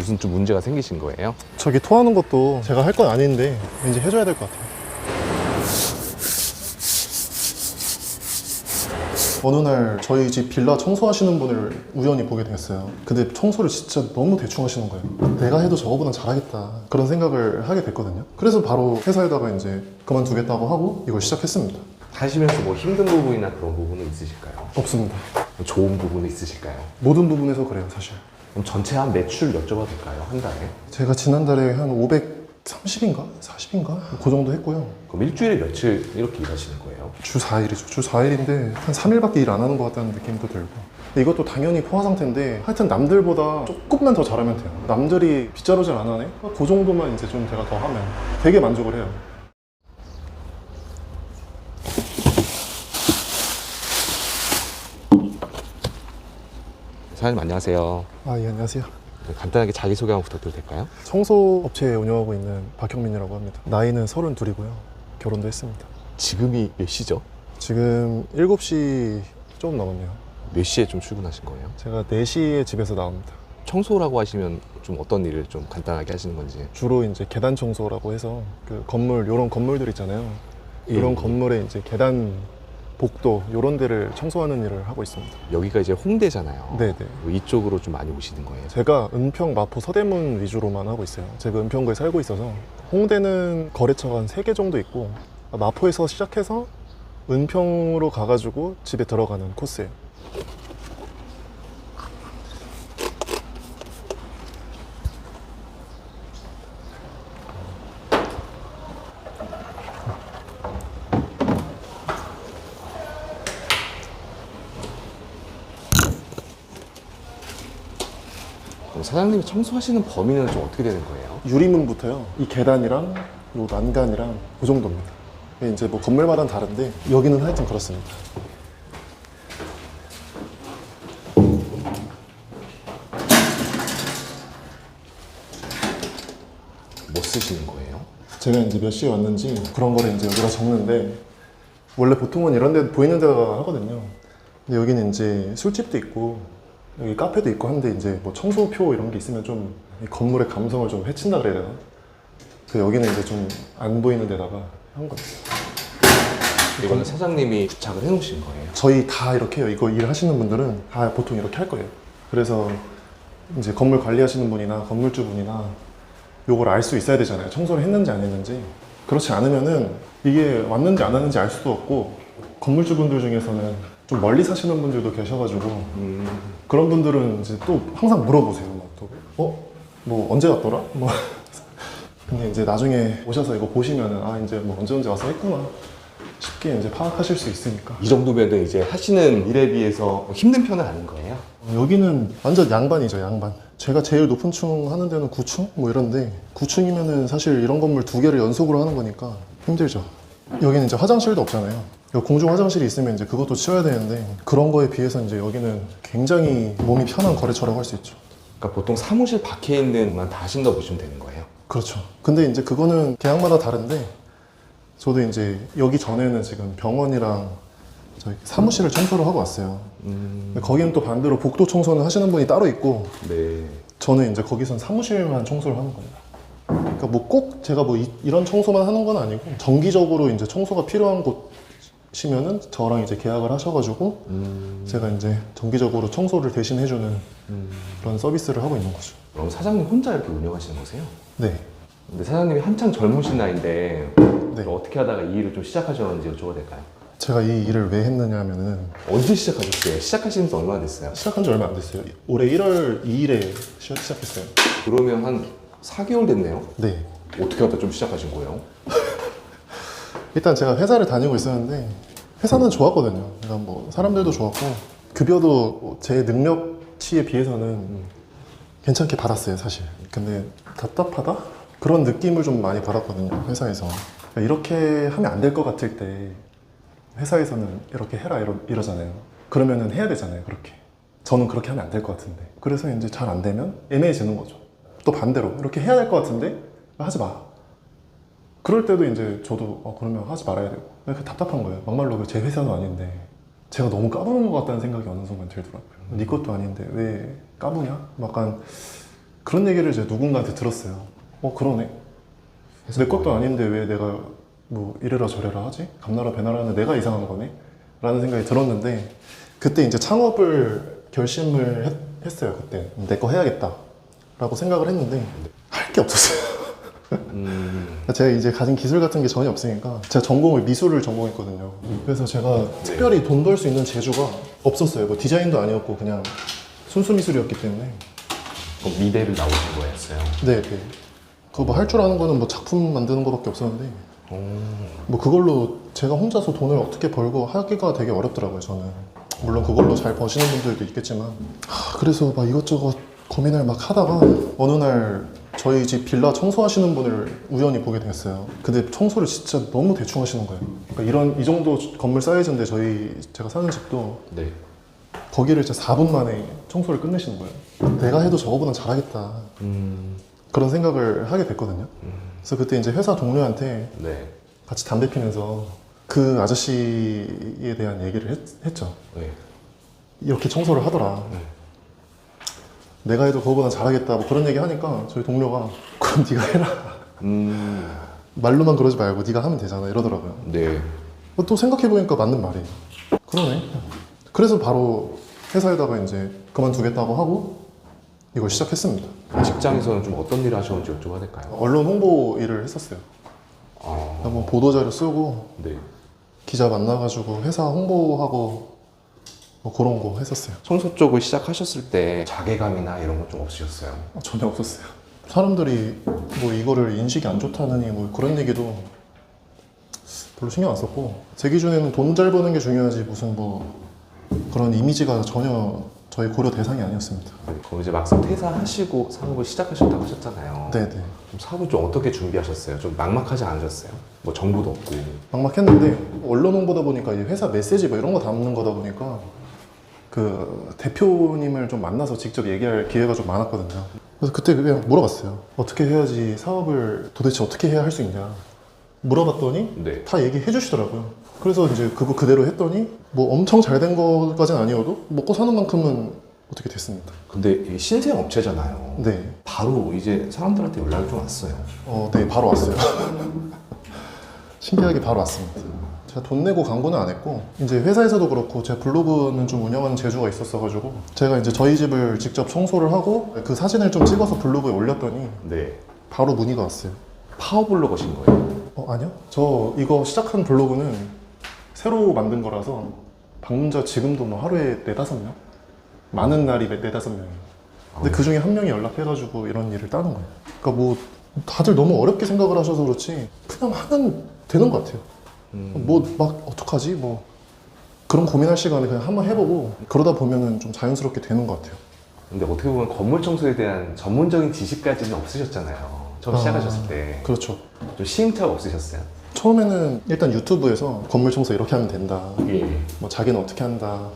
무슨 좀 문제가 생기신 거예요? 저기 토하는 것도 제가 할 건 아닌데 왠지 해줘야 될 것 같아요. 어느 날 저희 집 빌라 청소하시는 분을 우연히 보게 됐어요. 근데 청소를 진짜 너무 대충 하시는 거예요. 내가 해도 저거보단 잘하겠다. 그런 생각을 하게 됐거든요. 그래서 바로 회사에다가 이제 그만두겠다고 하고 이걸 시작했습니다. 하시면서 뭐 힘든 부분이나 그런 부분은 있으실까요? 없습니다. 좋은 부분은 있으실까요? 모든 부분에서 그래요, 사실. 그럼 전체 한 매출 여쭤봐도 될까요? 한 달에? 제가 지난달에 한 530인가? 40인가? 그 정도 했고요. 그럼 일주일에 며칠 이렇게 일하시는 거예요? 주 4일이죠. 주 4일인데 한 3일밖에 일 안 하는 것 같다는 느낌도 들고. 이것도 당연히 포화 상태인데 하여튼 남들보다 조금만 더 잘하면 돼요. 남들이 빗자루질 안 하네? 그 정도만 이제 좀 제가 더 하면 되게 만족을 해요. 사장님 안녕하세요. 아, 예, 안녕하세요. 간단하게 자기소개 한번 부탁드려도 될까요? 청소 업체 운영하고 있는 박형민이라고 합니다. 나이는 32이고요. 결혼도 했습니다. 지금이 몇 시죠? 지금 7시 조금 넘었네요. 몇 시에 좀 출근하신 거예요? 제가 4시에 집에서 나옵니다. 청소라고 하시면 좀 어떤 일을 좀 간단하게 하시는 건지 주로 이제 계단 청소라고 해서 그 건물 이런 건물들 있잖아요. 예. 이런 건물에 이제 계단 복도 이런 데를 청소하는 일을 하고 있습니다. 여기가 이제 홍대잖아요. 네네. 뭐 이쪽으로 좀 많이 오시는 거예요. 제가 은평, 마포, 서대문 위주로만 하고 있어요. 제가 은평구에 살고 있어서 홍대는 거래처가 한 3개 정도 있고 마포에서 시작해서 은평으로 가가지고 집에 들어가는 코스예요. 사장님이 청소하시는 범위는 좀 어떻게 되는 거예요? 유리문부터요. 이 계단이랑 요 난간이랑 그 정도입니다. 이제 뭐 건물마다 다른데 여기는 하여튼 그렇습니다. 뭐 쓰시는 거예요? 제가 이제 몇 시에 왔는지 그런 거를 이제 여기다 적는데 원래 보통은 이런 데 보이는 데가 하거든요. 근데 여기는 이제 술집도 있고 여기 카페도 있고 한데 이제 뭐 청소표 이런 게 있으면 좀이 건물의 감성을 좀 해친다 그래야 되나? 그 여기는 이제 좀 안 보이는 데다가 한 거예요. 이거는 사장님이 부착을 해놓으신 거예요. 저희 다 이렇게 해요. 이거 일하시는 분들은 다 보통 이렇게 할 거예요. 그래서 이제 건물 관리하시는 분이나 건물주 분이나 요걸 알 수 있어야 되잖아요. 청소를 했는지 안 했는지. 그렇지 않으면은 이게 왔는지 안 왔는지 알 수도 없고 건물주 분들 중에서는 좀 멀리 사시는 분들도 계셔가지고 음, 그런 분들은 이제 또 항상 물어보세요. 막 또, 어? 뭐 언제 왔더라? 뭐. 근데 이제 나중에 오셔서 이거 보시면은 아 이제 뭐 언제 언제 와서 했구나 쉽게 이제 파악하실 수 있으니까. 이 정도면 이제 하시는 일에 비해서 힘든 편은 아닌 거예요? 어, 여기는 완전 양반이죠, 양반. 제가 제일 높은 층 하는 데는 9층? 뭐 이런데 9층이면은 사실 이런 건물 두 개를 연속으로 하는 거니까 힘들죠. 여기는 이제 화장실도 없잖아요. 공중 화장실이 있으면 이제 그것도 치워야 되는데 그런 거에 비해서 이제 여기는 굉장히 몸이 편한 거래처라고 할 수 있죠. 그러니까 보통 사무실 밖에 있는 것만 다 하신다고 보시면 되는 거예요. 그렇죠. 근데 이제 그거는 계약마다 다른데 저도 이제 여기 전에는 지금 병원이랑 저희 사무실을 청소를 하고 왔어요. 음, 근데 거기는 또 반대로 복도 청소는 하시는 분이 따로 있고 네. 저는 이제 거기선 사무실만 청소를 하는 거예요. 그러니까 뭐 꼭 제가 뭐 이, 런 청소만 하는 건 아니고 정기적으로 이제 청소가 필요한 곳 이면은 저랑 이제 계약을 하셔가지고 음, 제가 이제 정기적으로 청소를 대신 해주는 음. 그런 서비스를 하고 있는 거죠. 그럼 사장님 혼자 이렇게 운영하시는 거세요? 네. 근데 사장님이 한창 젊으신 나이인데 네. 어떻게 하다가 이 일을 좀 시작하셨는지 여쭤봐도 될까요? 제가 이 일을 왜 했느냐면은 언제 시작하셨어요? 시작하신 지 얼마나 됐어요? 시작한 지 얼마 안 됐어요. 올해 1월 2일에 시작했어요. 그러면 한 4개월 됐네요. 네. 어떻게 하다 좀 시작하신 거예요? 일단 제가 회사를 다니고 있었는데 회사는 좋았거든요. 그러니까 뭐 사람들도 좋았고 급여도 제 능력치에 비해서는 괜찮게 받았어요, 사실. 근데 답답하다? 그런 느낌을 좀 많이 받았거든요, 회사에서. 그러니까 이렇게 하면 안 될 것 같을 때 회사에서는 이렇게 해라 이러, 이러잖아요. 그러면은 해야 되잖아요, 그렇게. 저는 그렇게 하면 안 될 것 같은데. 그래서 이제 잘 안 되면 애매해지는 거죠. 또 반대로 이렇게 해야 될 것 같은데 하지 마. 그럴 때도 이제 저도 어, 그러면 하지 말아야 되고 그 답답한 거예요. 막말로 그제 회사도 아닌데 제가 너무 까부는 것 같다는 생각이 어느 순간 들더라고요. 네 것도 아닌데 왜 까부냐? 약간 그런 얘기를 이제 누군가한테 들었어요. 어 그러네. 내 것도 아닌데 왜 내가 뭐 이래라 저래라 하지? 감나라 배나라는 내가 이상한 거네? 라는 생각이 들었는데 그때 이제 창업을 결심을 했, 어요 그때 내 거 해야겠다 라고 생각을 했는데 할 게 없었어요 음, 제가 이제 가진 기술 같은 게 전혀 없으니까 제가 전공을 미술을 전공했거든요. 그래서 제가 특별히 돈 벌 수 있는 재주가 없었어요. 뭐 디자인도 아니었고 그냥 순수 미술이었기 때문에. 그럼 미대를 나오신 거였어요. 네, 네. 그거 뭐 할 줄 아는 거는 뭐 작품 만드는 거밖에 없었는데 뭐 그걸로 제가 혼자서 돈을 어떻게 벌고 하기가 되게 어렵더라고요 저는. 물론 그걸로 잘 버시는 분들도 있겠지만. 하, 그래서 막 이것저것 고민을 막 하다가 어느 날 저희 집 빌라 청소하시는 분을 우연히 보게 됐어요 근데 청소를 진짜 너무 대충 하시는 거예요 그러니까 이런 이 정도 건물 사이즈인데 저희 제가 사는 집도 네. 거기를 진짜 4분 만에 청소를 끝내시는 거예요 내가 해도 저거보단 잘하겠다 음, 그런 생각을 하게 됐거든요. 그래서 그때 이제 회사 동료한테 네. 같이 담배 피면서 그 아저씨에 대한 얘기를 했, 죠 네. 이렇게 청소를 하더라. 네. 내가 해도 그거보다 잘하겠다. 뭐 그런 얘기 하니까 저희 동료가 그럼 네가 해라. 음, 말로만 그러지 말고 네가 하면 되잖아. 이러더라고요. 네. 어, 또 생각해보니까 맞는 말이에요. 그러네. 그래서 바로 회사에다가 이제 그만두겠다고 하고 이걸 시작했습니다. 직장에서는 좀 어떤 일을 하셨는지 여쭤봐도 될까요? 언론 홍보 일을 했었어요. 아, 한번 보도자료 쓰고 네. 기자 만나가지고 회사 홍보하고 뭐 그런 거 했었어요. 청소 쪽을 시작하셨을 때 자괴감이나 이런 건좀 없으셨어요? 전혀 없었어요. 사람들이 뭐 이거를 인식이 안 좋다느니 뭐 그런 얘기도 별로 신경 안 썼고 제 기준에는 돈 잘 버는 게 중요하지 무슨 뭐 그런 이미지가 전혀 저희 고려 대상이 아니었습니다. 네. 그럼 이제 막상 퇴사하시고 사업을 시작하셨다고 하셨잖아요. 네네. 그럼 사업을 좀 어떻게 준비하셨어요? 좀 막막하지 않으셨어요? 뭐 정보도 없고. 막막했는데 언론 홍보다 보니까 이 회사 메시지 뭐 이런 거 담는 거다 보니까 그 대표님을 좀 만나서 직접 얘기할 기회가 좀 많았거든요. 그래서 그때 그냥 물어봤어요. 어떻게 해야지 사업을 도대체 어떻게 해야 할 수 있냐. 물어봤더니 네. 다 얘기해 주시더라고요. 그래서 이제 그거 그대로 했더니 뭐 엄청 잘된 거까지는 아니어도 먹고 사는 만큼은 어떻게 됐습니다. 근데 신생 업체잖아요. 네. 바로 이제 사람들한테 연락이 좀 왔어요. 어, 네, 바로 왔어요. 신기하게 바로 왔습니다. 제가 돈 내고 광고는 안 했고 이제 회사에서도 그렇고 제 블로그는 좀 운영하는 재주가 있었어가지고 제가 이제 저희 집을 직접 청소를 하고 그 사진을 좀 찍어서 블로그에 올렸더니 네. 바로 문의가 왔어요. 파워블로거신 거예요? 어 아니요? 저 이거 시작한 블로그는 새로 만든 거라서 방문자 지금도 뭐 하루에 네다섯 명? 많은 날이 네- 네다섯 명이에요. 근데 그 중에 한 명이 연락해가지고 이런 일을 따는 거예요. 그러니까 뭐 다들 너무 어렵게 생각을 하셔서 그렇지 그냥 하면 되는 것 같아요. 뭐 막 어떡하지? 뭐 그런 고민할 시간에 그냥 한번 해보고 그러다 보면은 좀 자연스럽게 되는 것 같아요. 근데 어떻게 보면 건물 청소에 대한 전문적인 지식까지는 없으셨잖아요. 처음 아. 시작하셨을 때. 그렇죠. 좀 시행착오 없으셨어요? 처음에는 일단 유튜브에서 건물 청소 이렇게 하면 된다. 예. 뭐 자기는 어떻게 한다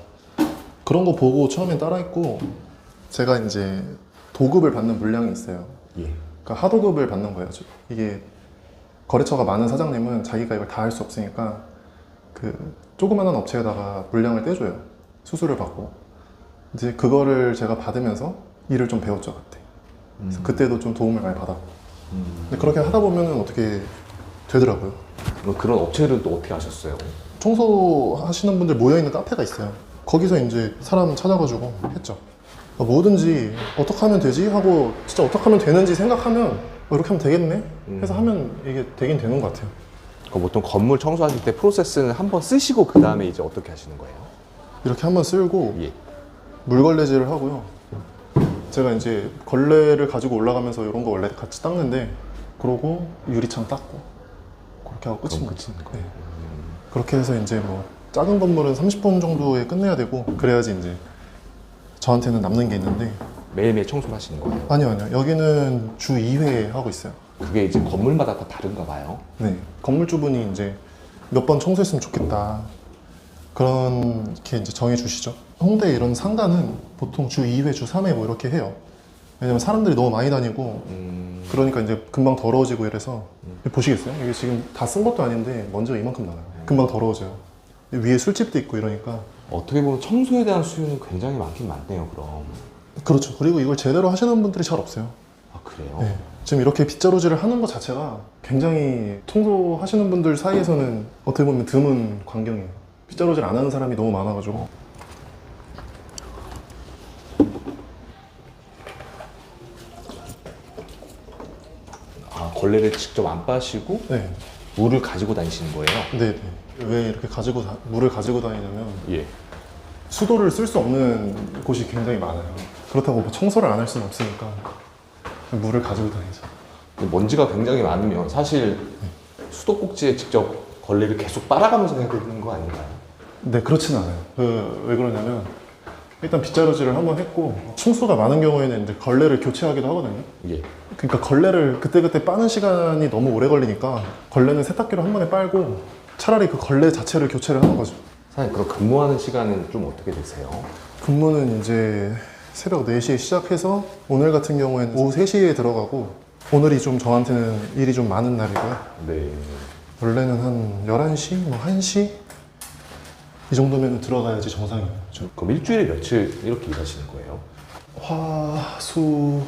그런 거 보고 처음엔 따라했고 제가 이제 도급을 받는 물량이 있어요 예. 그러니까 하도급을 받는 거예요 저- 이게 거래처가 많은 사장님은 자기가 이걸 다 할 수 없으니까 그 조그마한 업체에다가 물량을 떼줘요 수수료를 받고 이제 그거를 제가 받으면서 일을 좀 배웠죠 그때 그래서 그때도 좀 도움을 많이 받았고 근데 그렇게 하다 보면은 어떻게 되더라고요 그럼 그런 업체들은 또 어떻게 하셨어요? 청소하시는 분들 모여있는 카페가 있어요. 거기서 이제 사람 찾아가지고 했죠. 그러니까 뭐든지 어떻게 하면 되지? 하고 진짜 어떻게 하면 되는지 생각하면 어, 이렇게 하면 되겠네? 해서 하면 이게 되긴 되는 것 같아요. 그럼 보통 건물 청소하실 때 프로세스는 한 번 쓰시고 그 다음에 이제 어떻게 하시는 거예요? 이렇게 한번 쓸고 예. 물걸레질을 하고요. 제가 이제 걸레를 가지고 올라가면서 이런 거 원래 같이 닦는데 그러고 유리창 닦고 그렇게 하고 끝인 거지. 네. 그렇게 해서 이제 뭐 작은 건물은 30분 정도에 끝내야 되고 그래야지 이제 저한테는 남는 게 있는데 매일매일 청소를 하시는 거예요? 아니요 아니요 여기는 주 2회 하고 있어요. 그게 이제 건물마다 다 다른가 봐요. 네 건물주분이 이제 몇 번 청소했으면 좋겠다 그렇게 이제 정해 주시죠. 홍대 이런 상가는 보통 주 2회, 주 3회 뭐 이렇게 해요. 왜냐면 사람들이 너무 많이 다니고 음, 그러니까 이제 금방 더러워지고 이래서 보시겠어요? 이게 지금 다 쓴 것도 아닌데 먼저 이만큼 나와요. 금방 더러워져요. 위에 술집도 있고 이러니까 어떻게 보면 청소에 대한 수요는 굉장히 많긴 많네요, 그럼. 그렇죠. 그리고 이걸 제대로 하시는 분들이 잘 없어요. 아 그래요? 네. 지금 이렇게 빗자루질을 하는 것 자체가 굉장히 청소하시는 분들 사이에서는 어떻게 보면 드문 광경이에요. 빗자루질 안 하는 사람이 너무 많아가지고. 아 걸레를 직접 안 빠시고 네. 물을 가지고 다니시는 거예요? 네 네. 왜 이렇게 가지고 다- 물을 가지고 다니냐면 예. 수도를 쓸 수 없는 곳이 굉장히 많아요. 그렇다고 뭐 청소를 안 할 수는 없으니까 물을 가지고 다니죠. 먼지가 굉장히 많으면 사실 수도꼭지에 직접 걸레를 계속 빨아가면서 해야 되는 거 아닌가요? 네, 그렇진 않아요. 그, 왜 그러냐면 일단 빗자루질을 한번 했고 충수가 많은 경우에는 이제 걸레를 교체하기도 하거든요. 예. 그러니까 걸레를 그때그때 빠는 시간이 너무 오래 걸리니까 걸레는 세탁기로 한 번에 빨고 차라리 그 걸레 자체를 교체를 하는 거죠. 사장님 그럼 근무하는 시간은 좀 어떻게 되세요? 근무는 이제 새벽 4시에 시작해서 오늘 같은 경우에는 오후 3시에 들어가고 오늘이 좀 저한테는 일이 좀 많은 날이고요. 네. 원래는 한 11시, 뭐 1시 이 정도면 들어가야지 정상이에요. 그럼 일주일에 며칠 이렇게 일하시는 거예요? 화, 수,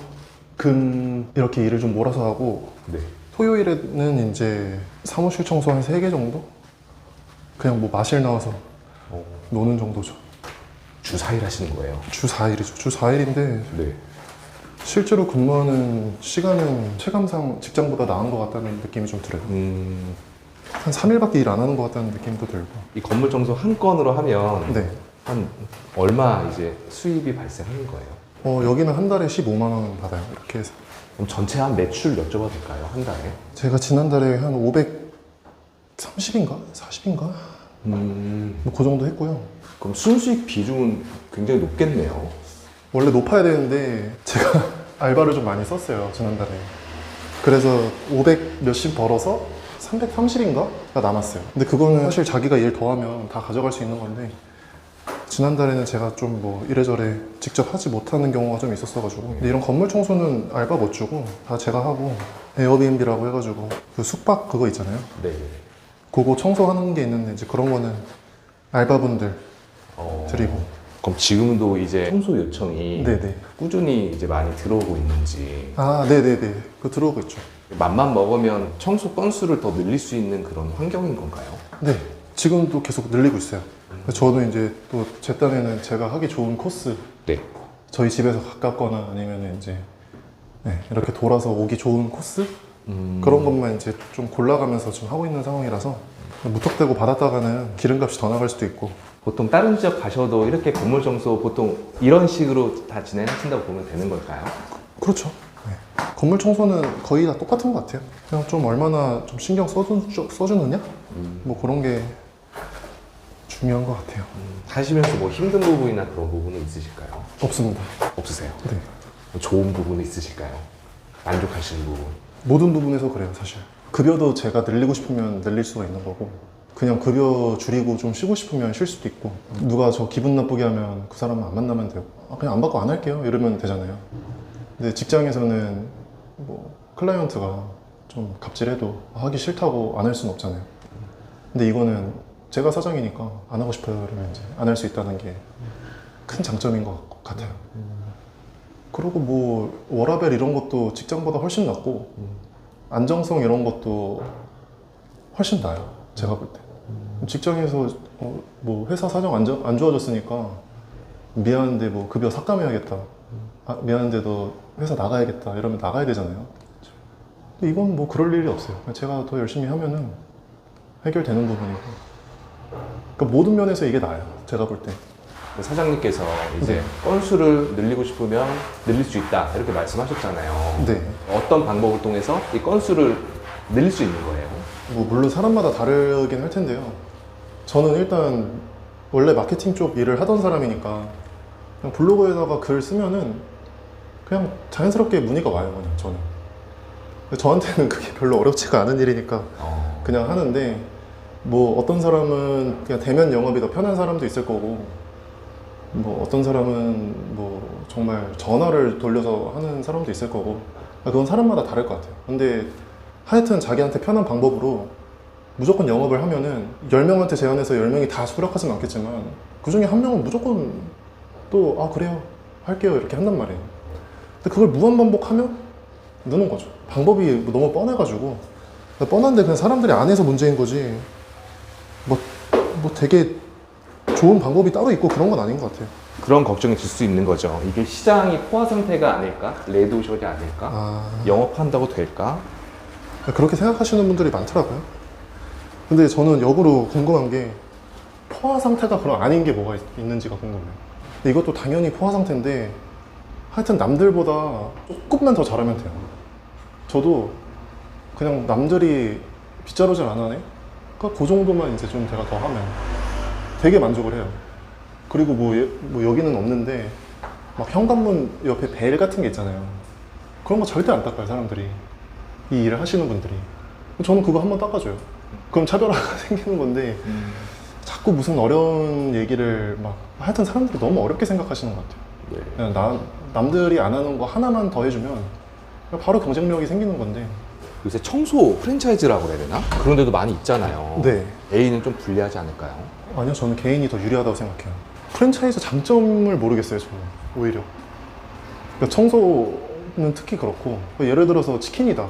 금 이렇게 일을 좀 몰아서 하고 네. 토요일에는 이제 사무실 청소 한 3개 정도? 그냥 뭐 마실 나와서 어, 노는 정도죠. 주 4일 하시는 거예요? 주 4일이죠. 주 4일인데 네. 실제로 근무하는 시간은 체감상 직장보다 나은 것 같다는 느낌이 좀 들어요. 음, 한 3일밖에 일 안 하는 것 같다는 느낌도 들고. 이 건물 청소 한 건으로 하면 네. 한 얼마 이제 수입이 발생하는 거예요? 어, 여기는 한 달에 15만 원 받아요. 이렇게 해서. 그럼 전체 한 매출 여쭤봐도 될까요? 한 달에? 제가 지난달에 한 530인가? 40인가? 음, 뭐그 정도 했고요. 그럼 순수익 비중은 굉장히 높겠네요. 원래 높아야 되는데 제가 알바를 좀 많이 썼어요 지난달에 그래서 500 몇십 벌어서 330인가가 남았어요 근데 그거는 사실 자기가 일 더하면 다 가져갈 수 있는 건데 지난달에는 제가 좀 뭐 이래저래 직접 하지 못하는 경우가 좀 있었어가지고 근데 이런 건물 청소는 알바 못 주고 다 제가 하고 에어비앤비라고 해가지고 그 숙박 그거 있잖아요 네. 그거 청소하는 게 있는데 이제 그런 거는 알바분들 어, 드리고. 그럼 지금도 이제 청소 요청이 네네. 꾸준히 이제 많이 들어오고 있는지? 아 네네네. 그거 들어오고 있죠. 맘만 먹으면 청소 건수를 더 늘릴 수 있는 그런 환경인 건가요? 네, 지금도 계속 늘리고 있어요. 저도 이제 또 제 딴에는 제가 하기 좋은 코스, 네. 저희 집에서 가깝거나 아니면 이제 네, 이렇게 돌아서 오기 좋은 코스 음, 그런 것만 이제 좀 골라가면서 지금 하고 있는 상황이라서 무턱대고 받았다가는 기름값이 더 나갈 수도 있고 보통 다른 지역 가셔도 이렇게 건물 청소 보통 이런 식으로 다 진행하신다고 보면 되는 걸까요? 그렇죠. 네. 건물 청소는 거의 다 똑같은 것 같아요. 그냥 좀 얼마나 좀 신경 써주, 써주느냐? 뭐 그런 게 중요한 것 같아요. 음, 하시면서 뭐 힘든 부분이나 그런 부분은 있으실까요? 없습니다. 없으세요? 네. 뭐 좋은 부분은 있으실까요? 만족하시는 부분? 모든 부분에서 그래요, 사실. 급여도 제가 늘리고 싶으면 늘릴 수가 있는 거고, 그냥 급여 줄이고 좀 쉬고 싶으면 쉴 수도 있고, 누가 저 기분 나쁘게 하면 그 사람은 안 만나면 되고, 아, 그냥 안 받고 안 할게요. 이러면 되잖아요. 근데 직장에서는 뭐, 클라이언트가 좀 갑질해도 하기 싫다고 안 할 수는 없잖아요. 근데 이거는 제가 사장이니까 안 하고 싶어요. 이러면 이제 안 할 수 있다는 게 큰 장점인 것 같- 같아요. 그리고 뭐 워라벨 이런 것도 직장보다 훨씬 낫고 안정성 이런 것도 훨씬 나아요. 제가 볼 때. 직장에서 어, 뭐 회사 사정 안, 좋- 안 좋아졌으니까 미안한데 뭐 급여 삭감해야겠다. 아, 미안한데 너 회사 나가야겠다. 이러면 나가야 되잖아요. 근데 이건 뭐 그럴 일이 없어요. 제가 더 열심히 하면은 해결되는 부분이고. 그러니까 모든 면에서 이게 나아요. 제가 볼 때. 사장님께서 이제 네. 건수를 늘리고 싶으면 늘릴 수 있다 이렇게 말씀하셨잖아요. 네. 어떤 방법을 통해서 이 건수를 늘릴 수 있는 거예요? 뭐 물론 사람마다 다르긴 할 텐데요. 저는 일단 원래 마케팅 쪽 일을 하던 사람이니까 그냥 블로그에다가 글 쓰면은 그냥 자연스럽게 문의가 와요. 그냥 저는. 저한테는 그게 별로 어렵지가 않은 일이니까 어, 그냥 하는데 뭐 어떤 사람은 그냥 대면 영업이 더 편한 사람도 있을 거고 뭐 어떤 사람은 뭐 정말 전화를 돌려서 하는 사람도 있을 거고 그건 사람마다 다를 것 같아요. 근데 하여튼 자기한테 편한 방법으로 무조건 영업을 하면은 10명한테 제안해서 10명이 다 수락하진 않겠지만 그 중에 한 명은 무조건 또 아 그래요 할게요 이렇게 한단 말이에요. 근데 그걸 무한 반복하면 느는 거죠. 방법이 너무 뻔해가지고 뻔한데 그냥 사람들이 안 해서 문제인 거지. 뭐, 뭐 되게 좋은 방법이 따로 있고 그런 건 아닌 것 같아요. 그런 걱정이 들 수 있는 거죠. 이게 시장이 포화 상태가 아닐까? 레드오션이 아닐까? 아, 영업한다고 될까? 그렇게 생각하시는 분들이 많더라고요. 근데 저는 역으로 궁금한 게 포화 상태가 그럼 아닌 게 뭐가 있, 있는지가 궁금해요. 근데 이것도 당연히 포화 상태인데 하여튼 남들보다 조금만 더 잘하면 돼요. 저도 그냥 남들이 빗자루질 안 하네? 그러니까 그 정도만 이제 좀 제가 더 하면 되게 만족을 해요. 그리고 뭐, 예- 뭐 여기는 없는데 막 현관문 옆에 벨 같은 게 있잖아요. 그런 거 절대 안 닦아요, 사람들이. 이 일을 하시는 분들이. 저는 그거 한번 닦아줘요. 그럼 차별화가 생기는 건데 자꾸 무슨 어려운 얘기를 막 하여튼 사람들이 너무 어렵게 생각하시는 것 같아요. 네. 그냥 나, 남들이 안 하는 거 하나만 더 해주면 바로 경쟁력이 생기는 건데 요새 청소 프랜차이즈라고 해야 되나? 그런 데도 많이 있잖아요. 네. A는 좀 불리하지 않을까요? 아니요 저는 개인이 더 유리하다고 생각해요. 프랜차이즈 장점을 모르겠어요 저는 오히려. 그러니까 청소는 특히 그렇고 예를 들어서 치킨이다.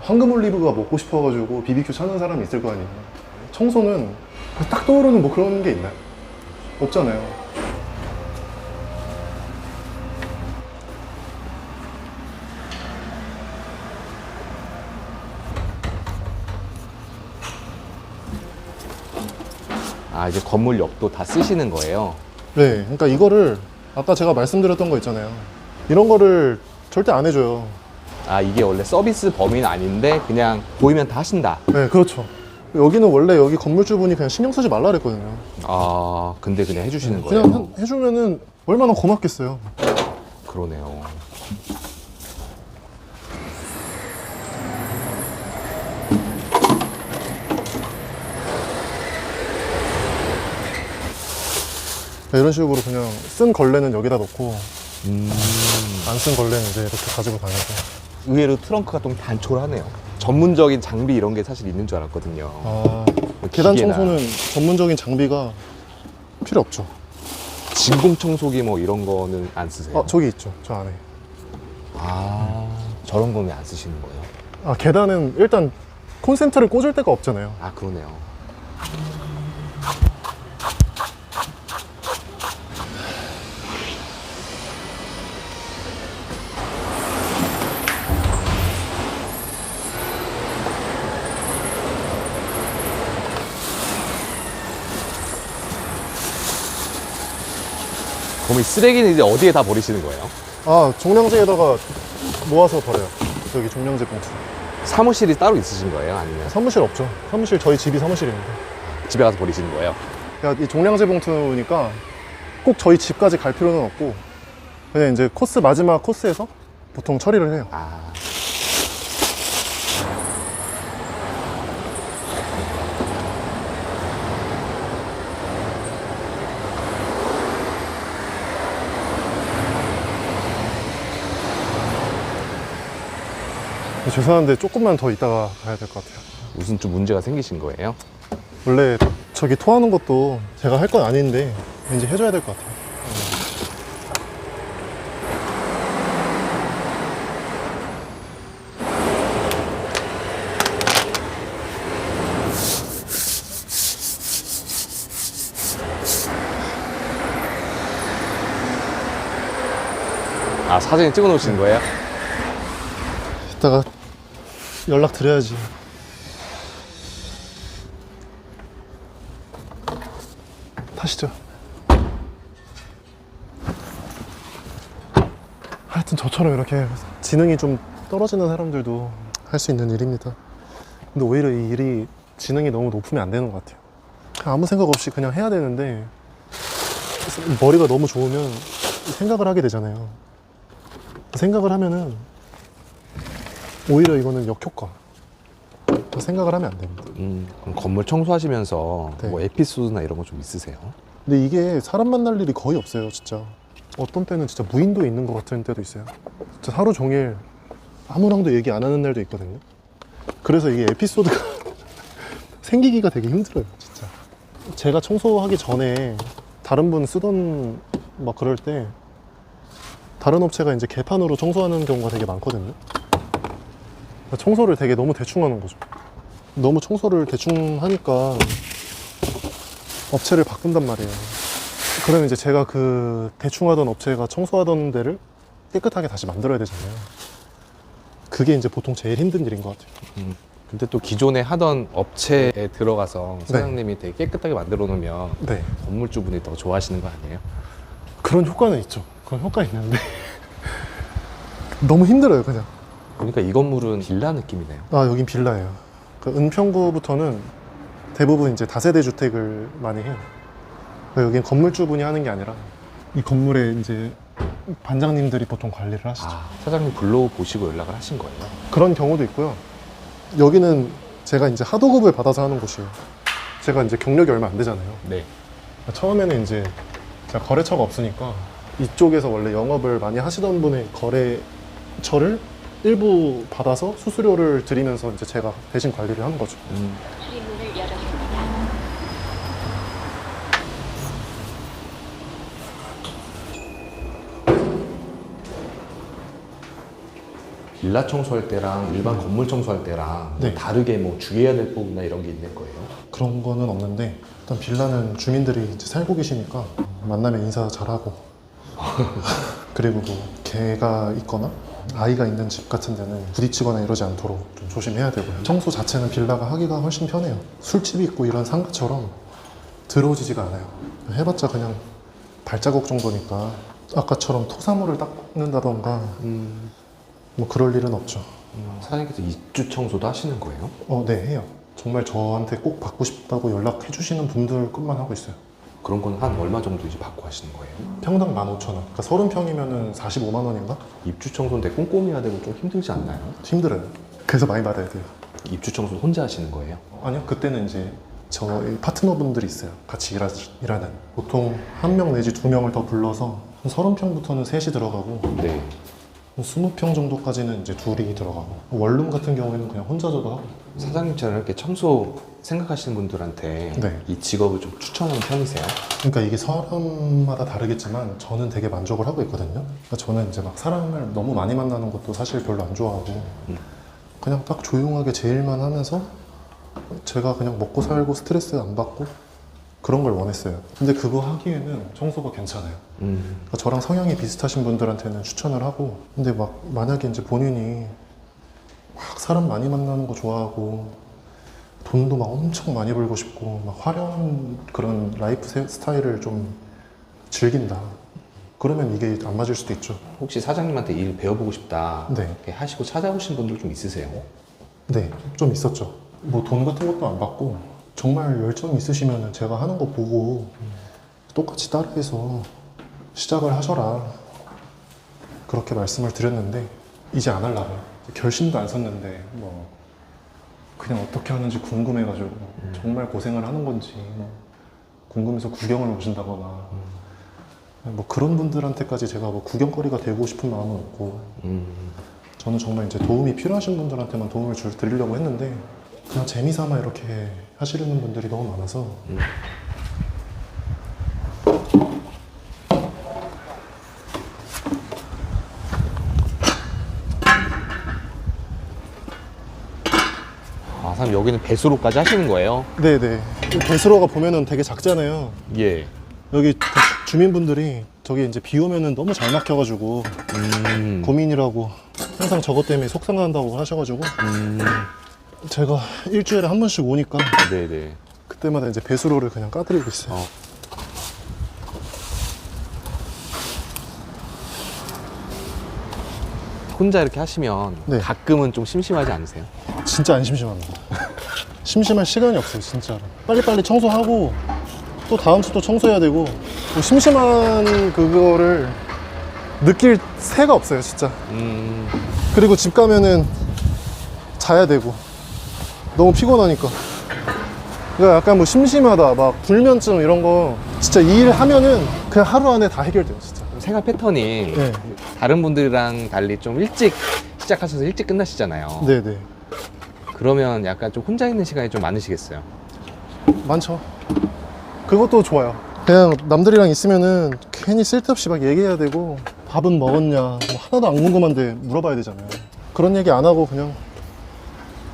황금 올리브가 먹고 싶어가지고 BBQ 찾는 사람이 있을 거 아니에요. 청소는 딱 떠오르는 뭐 그런 게 있나요? 없잖아요 아, 이제 건물 옆도 다 쓰시는 거예요? 네 그러니까 이거를 아까 제가 말씀드렸던 거 있잖아요 이런 거를 절대 안 해줘요 아, 이게 원래 서비스 범위는 아닌데 그냥 보이면 다 하신다. 네 그렇죠 여기는 원래 여기 건물주분이 그냥 신경 쓰지 말라 그랬거든요 아, 근데 그냥 해주시는 거예요? 네, 그냥 해- 해주면은 얼마나 고맙겠어요. 그러네요. 이런 식으로 그냥 쓴 걸레는 여기다 놓고 음, 안 쓴 걸레는 이제 이렇게 가지고 다니고. 의외로 트렁크가 좀 단촐하네요. 전문적인 장비 이런 게 사실 있는 줄 알았거든요. 아, 뭐 계단 기계나 청소는 전문적인 장비가 필요 없죠. 진공 청소기 뭐 이런 거는 안 쓰세요? 아, 저기 있죠. 저 안에. 아, 저런 거는 안 쓰시는 거예요? 아, 계단은 일단 콘센트를 꽂을 데가 없잖아요. 아, 그러네요. 그럼 이 쓰레기는 이제 어디에 다 버리시는 거예요? 아, 종량제에다가 모아서 버려요. 저기 종량제 봉투. 사무실이 따로 있으신 거예요? 아니면 사무실 없죠. 사무실 저희 집이 사무실입니다. 집에 가서 버리시는 거예요? 그러니까 이 종량제 봉투니까 꼭 저희 집까지 갈 필요는 없고 그냥 이제 코스 마지막 코스에서 보통 처리를 해요. 아, 죄송한데 조금만 더 있다가 가야 될 것 같아요. 무슨 좀 문제가 생기신 거예요? 원래 저기 토하는 것도 제가 할 건 아닌데 왠지 해줘야 될 것 같아요. 아, 사진 찍어 놓으신 거예요? 연락 드려야지. 타시죠. 하여튼 저처럼 이렇게 지능이 좀 떨어지는 사람들도 할 수 있는 일입니다. 근데 오히려 이 일이 지능이 너무 높으면 안 되는 것 같아요. 아무 생각 없이 그냥 해야 되는데 머리가 너무 좋으면 생각을 하게 되잖아요. 생각을 하면은 오히려 이거는 역효과. 생각을 하면 안 됩니다. 음, 그럼 건물 청소하시면서 네. 뭐 에피소드나 이런 거 좀 있으세요? 근데 이게 사람 만날 일이 거의 없어요, 진짜. 어떤 때는 진짜 무인도 있는 것 같은 때도 있어요. 진짜 하루 종일 아무랑도 얘기 안 하는 날도 있거든요. 그래서 이게 에피소드가 생기기가 되게 힘들어요, 진짜. 제가 청소하기 전에 다른 분 쓰던 막 그럴 때 다른 업체가 이제 개판으로 청소하는 경우가 되게 많거든요. 청소를 되게 너무 대충 하는 거죠. 너무 청소를 대충 하니까 업체를 바꾼단 말이에요. 그러면 이제 제가 그 대충 하던 업체가 청소하던 데를 깨끗하게 다시 만들어야 되잖아요. 그게 이제 보통 제일 힘든 일인 것 같아요. 근데 또 기존에 하던 업체에 들어가서 네. 사장님이 되게 깨끗하게 만들어 놓으면 네. 건물주분이 더 좋아하시는 거 아니에요? 그런 효과는 있죠. 그런 효과 있는데 너무 힘들어요, 그냥. 그러니까 이 건물은 빌라 느낌이네요. 아, 여긴 빌라예요. 그 은평구부터는 대부분 이제 다세대 주택을 많이 해요. 그러니까 여긴 건물주분이 하는 게 아니라 이 건물에 이제 반장님들이 보통 관리를 하시죠. 아, 사장님 불러보시고 연락을 하신 거예요? 그런 경우도 있고요. 여기는 제가 이제 하도급을 받아서 하는 곳이에요. 제가 이제 경력이 얼마 안 되잖아요. 네. 처음에는 이제 제가 거래처가 없으니까 이쪽에서 원래 영업을 많이 하시던 분의 거래처를 일부 받아서 수수료를 드리면서 이제 제가 대신 관리를 하는 거죠. 음. 빌라 청소할 때랑 일반 건물 청소할 때랑 네. 다르게 뭐 주의해야 될 부분이나 이런 게 있는 거예요? 그런 거는 없는데 일단 빌라는 주민들이 이제 살고 계시니까 만나면 인사 잘하고 그리고 뭐 개가 있거나 아이가 있는 집 같은 데는 부딪히거나 이러지 않도록 좀 조심해야 되고요. 청소 자체는 빌라가 하기가 훨씬 편해요. 술집이 있고 이런 상가처럼 들어오지가 않아요. 해봤자 그냥 발자국 정도니까 아까처럼 토사물을 닦는다던가 뭐 그럴 일은 없죠. 음, 사장님께서 입주 청소도 하시는 거예요? 어, 네 해요. 정말 저한테 꼭 받고 싶다고 연락해 주시는 분들 것만 하고 있어요. 그런 건 한 얼마 정도 이제 받고 하시는 거예요? 평당 15,000원. 그러니까 30평이면은 45만 원인가? 입주 청소인데 꼼꼼히 해야 되고 좀 힘들지 않나요? 힘들어요. 그래서 많이 받아야 돼요. 입주 청소 혼자 하시는 거예요? 아니요, 그때는 이제 저희 파트너분들이 있어요. 같이 일하, 일하는. 보통 한 명 내지 두 명을 더 불러서 한 30평부터는 셋이 들어가고 네. 한 20평 정도까지는 이제 둘이 들어가고 원룸 같은 경우에는 그냥 혼자서도 하고 사장님처럼 이렇게 청소 생각하시는 분들한테 네. 이 직업을 좀 추천하는 편이세요? 그러니까 이게 사람마다 다르겠지만 저는 되게 만족을 하고 있거든요. 그러니까 저는 이제 막 사람을 너무 많이 만나는 것도 사실 별로 안 좋아하고 음. 그냥 딱 조용하게 제 일만 하면서 제가 그냥 먹고 살고 스트레스 안 받고 그런 걸 원했어요. 근데 그거 하기에는 청소가 괜찮아요. 음. 그러니까 저랑 성향이 비슷하신 분들한테는 추천을 하고 근데 막 만약에 이제 본인이 막 사람 많이 만나는 거 좋아하고 돈도 막 엄청 많이 벌고 싶고 막 화려한 그런 라이프 세- 스타일을 좀 즐긴다. 그러면 이게 안 맞을 수도 있죠. 혹시 사장님한테 일 배워보고 싶다. 네. 이렇게 하시고 찾아오신 분들 좀 있으세요? 네 좀 있었죠. 뭐 돈 같은 것도 안 받고 정말 열정이 있으시면 제가 하는 거 보고 똑같이 따라해서 시작을 하셔라. 그렇게 말씀을 드렸는데 이제 안 하려고요 결심도 안 섰는데 뭐 그냥 어떻게 하는지 궁금해가지고 정말 고생을 하는 건지 뭐 궁금해서 구경을 오신다거나. 뭐 그런 분들한테까지 제가 뭐 구경거리가 되고 싶은 마음은 없고. 음. 저는 정말 이제 도움이 필요하신 분들한테만 도움을 줄, 드리려고 했는데 그냥 재미삼아 이렇게 하시려는 분들이 너무 많아서 음. 아, 사장님 여기는 배수로까지 하시는 거예요? 네네 배수로가 보면은 되게 작잖아요 예. 여기 다 주민분들이 저기 이제 비 오면은 너무 잘 막혀가지고 음. 고민이라고 항상 저것 때문에 속상한다고 하셔가지고 음. 제가 일주일에 한 번씩 오니까 네네. 그때마다 이제 배수로를 그냥 까드리고 있어요 어. 혼자 이렇게 하시면 네. 가끔은 좀 심심하지 않으세요? 진짜 안 심심합니다 심심할 시간이 없어요 진짜로 빨리빨리 청소하고 또 다음 주 또 청소해야 되고 뭐 심심한 그거를 느낄 새가 없어요 진짜 음. 그리고 집 가면은 자야 되고 너무 피곤하니까 그러니까 약간 뭐 심심하다 막 불면증 이런 거 진짜 이 일 하면은 그냥 하루 안에 다 해결돼요 진짜 생활 패턴이 네. 다른 분들이랑 달리 좀 일찍 시작하셔서 일찍 끝나시잖아요. 네네 그러면 약간 좀 혼자 있는 시간이 좀 많으시겠어요? 많죠 그것도 좋아요 그냥 남들이랑 있으면은 괜히 쓸데없이 막 얘기해야 되고 밥은 먹었냐 뭐 하나도 안 궁금한데 물어봐야 되잖아요 그런 얘기 안 하고 그냥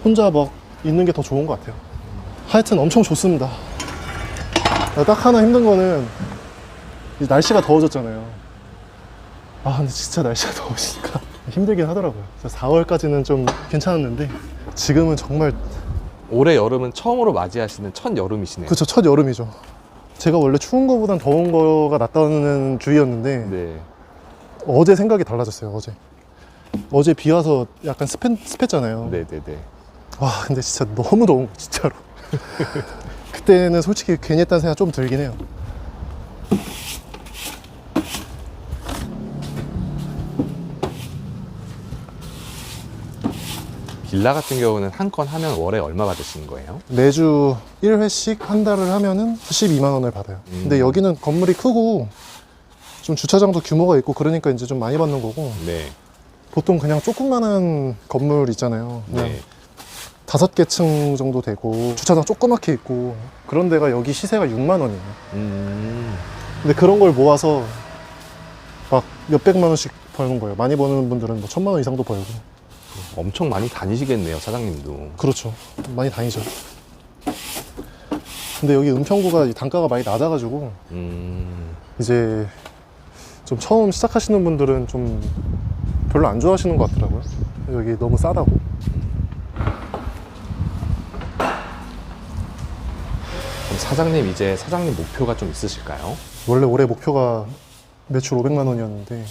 혼자 막 있는 게 더 좋은 것 같아요. 하여튼 엄청 좋습니다. 딱 하나 힘든 거는 이 날씨가 더워졌잖아요. 아 근데 진짜 날씨가 더우시니까 힘들긴 하더라고요. 4월까지는 좀 괜찮았는데 지금은 정말 올해 여름은 처음으로 맞이하시는 첫 여름이시네요. 그쵸 첫 여름이죠. 제가 원래 추운 거보단 더운 거가 낫다는 주의였는데 네. 어제 생각이 달라졌어요. 어제 어제 비 와서 약간 습했, 습했잖아요. 네 네 네. 와 근데 진짜 너무 더운 거 진짜로. 그때는 솔직히 괜히 했다는 생각 좀 들긴 해요. 빌라 같은 경우는 한 건 하면 월에 얼마 받으시는 거예요? 매주 1회씩 한 달을 하면은 12만 원을 받아요. 음. 근데 여기는 건물이 크고 좀 주차장도 규모가 있고 그러니까 이제 좀 많이 받는 거고 네. 보통 그냥 조그만한 건물 있잖아요. 그냥 네. 다섯 개 층 정도 되고 주차장 조그맣게 있고 그런 데가 여기 시세가 6만 원이에요. 음. 근데 그런 걸 모아서 막 몇백만 원씩 버는 거예요. 많이 버는 분들은 뭐 천만 원 이상도 벌고. 엄청 많이 다니시겠네요, 사장님도. 그렇죠. 많이 다니죠. 근데 여기 은평구가 이 단가가 많이 낮아가지고 음. 이제 좀 처음 시작하시는 분들은 좀 별로 안 좋아하시는 것 같더라고요. 여기 너무 싸다고. 그럼 사장님 이제 사장님 목표가 좀 있으실까요? 원래 올해 목표가 매출 500만 원이었는데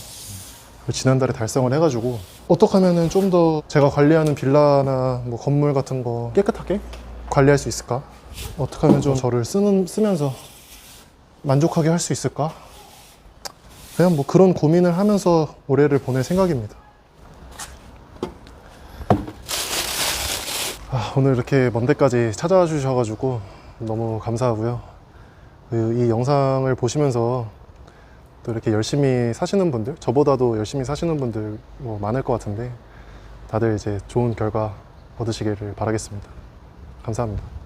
지난달에 달성을 해가지고 어떻게 하면은 좀 더 제가 관리하는 빌라나 뭐 건물 같은 거 깨끗하게 관리할 수 있을까? 어떻게 하면 좀 저를 쓰는 쓰면서 만족하게 할 수 있을까? 그냥 뭐 그런 고민을 하면서 올해를 보낼 생각입니다. 아, 오늘 이렇게 먼 데까지 찾아와 주셔가지고 너무 감사하고요. 그이 영상을 보시면서 또 이렇게 열심히 사시는 분들, 저보다도 열심히 사시는 분들 뭐 많을 것 같은데 다들 이제 좋은 결과 얻으시기를 바라겠습니다. 감사합니다.